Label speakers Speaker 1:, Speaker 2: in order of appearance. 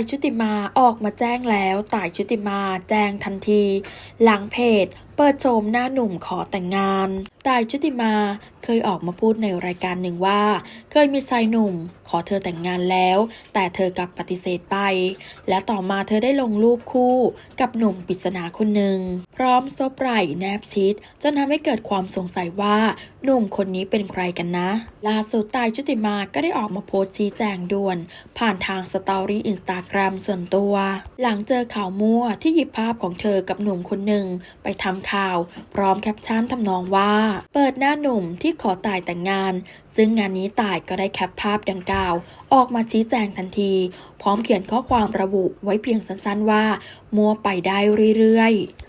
Speaker 1: ายชุติมาออกมาแจ้งแล้วต่ายชุติมาแจ้งทันที หลังเพจ เปิดโฉมหน้าหนุ่มขอแต่งงานต่ายชุติมา ยออกมาพูดในรายการหนึ่งว่า เคยมีชายหนุ่ม ขอเธอแต่งงานแล้ว แต่เธอกลับปฏิเสธไป และต่อมาเธอได้ลงรูปคู่ กับหนุ่มปริศนาคนหนึ่ง พร้อมซบไหล่แนบชิดจนทำให้เกิดความสงสัยว่าหนุ่มคนนี้เป็นใครกันนะล่าสุดตายชุติมาก็ได้ออกมาโพสต์ชี้แจงด่วน ผ่านทางสตอรี่อินสตาแกรมส่วนตัว หลังเจอข่าวมั่วที่หยิบภาพของเธอกับหนุ่มคนหนึ่งไปทำข่าว พร้อมแคปชั่นทำนองว่า เปิดหน้าหนุ่มที่ขอตายแต่งงาน ซึ่งงานนี้ตายก็ได้แคปภาพดังกล่าว ออกมาชี้แจงทันที พร้อมเขียนข้อความระบุไว้เพียงสั้นๆว่า มัวไปได้เรื่อยๆ